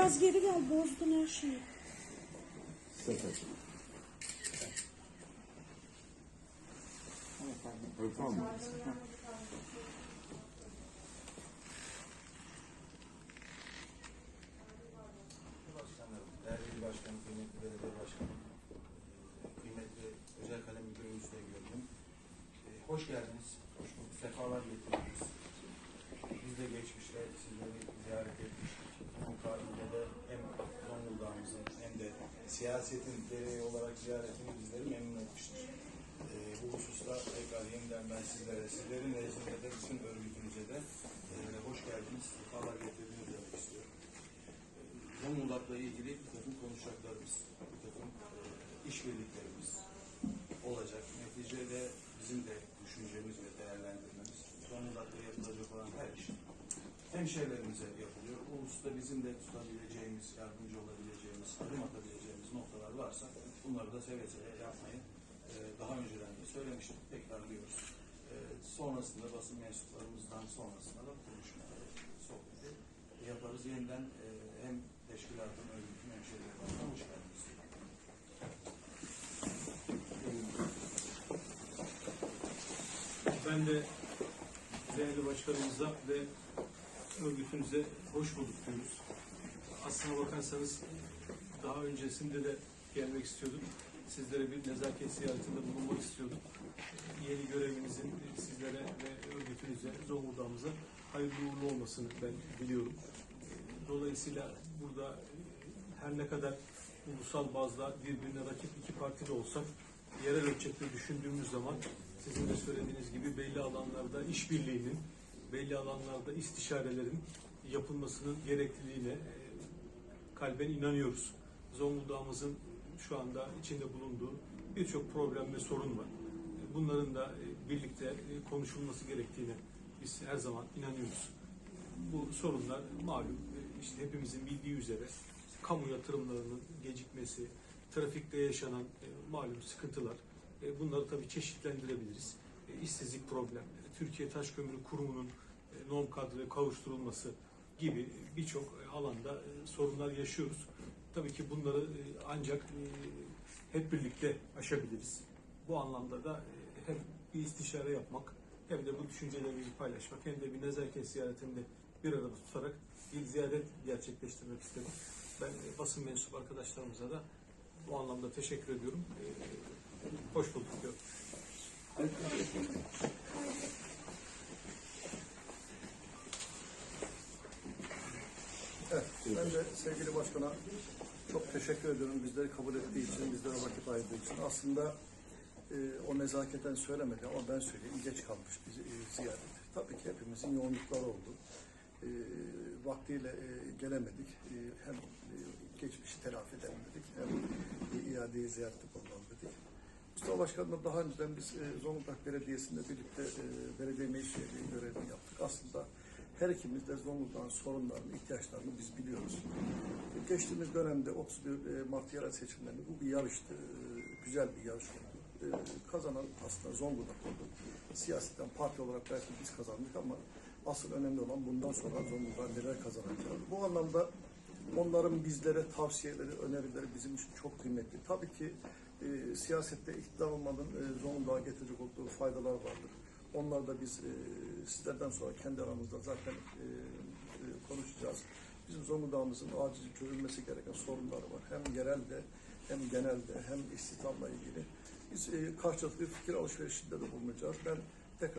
Biraz geri gel bozdun her şeyi. Değerli başkanım, kıymetli belediye başkanım, kıymetli özel kalem müdürümüz de gördüm. E, Hoş geldiniz, hoş bulduk, sefalar getirdiniz. Biz de geçmişte sizleri ziyaret etmiştik. Mukabilde de hem Zonguldak'ımızın hem de siyasetin gereği olarak ziyaretini bizleri memnun etmiştir. E, bu hususta tekrar yeniden ben sizlere, sizlerin nezdinde de bütün örgütümüze de e, hoş geldiniz, sefalar getirdiniz demek istiyorum. Zonguldak'la ilgili bir takım konuşacaklarımız, bir takım e, işbirliklerimiz olacak. Neticede bizim de düşüncemiz ve değerlendirmemiz Zonguldak'ta yapılacak olan her iş hemşehrilerimize yapılıyor. Bu hususta bizim de tutabileceğimiz, yardımcı olabileceğimiz, adım atabileceğimiz noktalar varsa bunları da seve seve yapmayı e, daha önceden de söylemiştik, tekrarlıyoruz. E, sonrasında basın mensuplarımızdan sonrasında da konuşma, sohbeti yaparız. Yeniden e, hem teşkilatın, örgütün, hemşehrilerine hoş geldiniz. Ben de değerli başkanımıza ve örgütünüze hoş bulduk diyoruz. Aslına bakarsanız daha öncesinde de gelmek istiyorduk. Sizlere bir nezaket ziyaretinde bulunmak istiyorduk. Yeni görevinizin sizlere ve örgütünüze, Zonguldak'ımıza hayırlı uğurlu olmasını ben diliyorum. Dolayısıyla burada her ne kadar ulusal bazda birbirine rakip iki parti de olsak yerel ölçekte düşündüğümüz zaman sizin de söylediğiniz gibi belli alanlarda işbirliğinin, belli alanlarda istişarelerin yapılmasının gerekliliğine e, kalben inanıyoruz. Zonguldak'ımızın şu anda içinde bulunduğu birçok problem ve sorun var. E, Bunların da e, birlikte konuşulması gerektiğine biz her zaman inanıyoruz. Bu sorunlar malum işte hepimizin bildiği üzere kamu yatırımlarının gecikmesi, trafikte yaşanan malum sıkıntılar. Bunları tabii çeşitlendirebiliriz. İşsizlik problemleri, Türkiye Taş Kömürü Kurumu'nun e, norm kadroya kavuşturulması gibi birçok alanda e, sorunlar yaşıyoruz. Tabii ki bunları e, ancak hep birlikte aşabiliriz. Bu anlamda da hem bir istişare yapmak hem de bu düşüncelerimizi paylaşmak hem de bir nezaket ziyaretinde bir arada tutarak bir ziyaret gerçekleştirmek istedim. Ben basın mensup arkadaşlarımıza da bu anlamda teşekkür ediyorum. Hoş bulduk diyorum. Ben de sevgili başkana çok teşekkür ediyorum bizleri kabul ettiği için, bizlere vakit ayırdığı için. Aslında e, o nezaketen söylemedi ama ben söyleyeyim, geç kalmış bizi e, ziyaret. Tabii ki hepimizin yoğunlukları oldu. E, vaktiyle e, gelemedik. E, hem e, geçmişi telafi edemedik, hem e, iadeyi ziyarette bulunalım dedik. Mustafa Başkan'la daha önceden biz e, Zonguldak Belediyesi'nde birlikte e, belediye meclis görevini yaptık. Aslında her ikimiz de Zonguldak'ın sorunlarını, ihtiyaçlarını biz biliyoruz. Geçtiğimiz dönemde 31 e, Mart yerel seçimlerinde bu bir yarıştı. E, güzel bir yarış oldu. E, kazanan aslında Zonguldak oldu. Siyaseten parti olarak belki biz kazandık ama asıl önemli olan bundan sonra Zonguldak neler kazanacağı. Bu anlamda onların bizlere tavsiyeleri, önerileri bizim için çok kıymetli. Tabii ki e, siyasette iktidar olmanın e, Zonguldak'a getirecek olduğu faydalar vardır. Onları da biz e, sizlerden sonra kendi aramızda zaten e, e, konuşacağız. Bizim Zonguldak'ımızın acil çözülmesi gereken sorunları var. Hem yerelde hem genelde hem istihdamla ilgili. Biz e, karşılıklı fikir alışverişinde de bulunacağız. Ben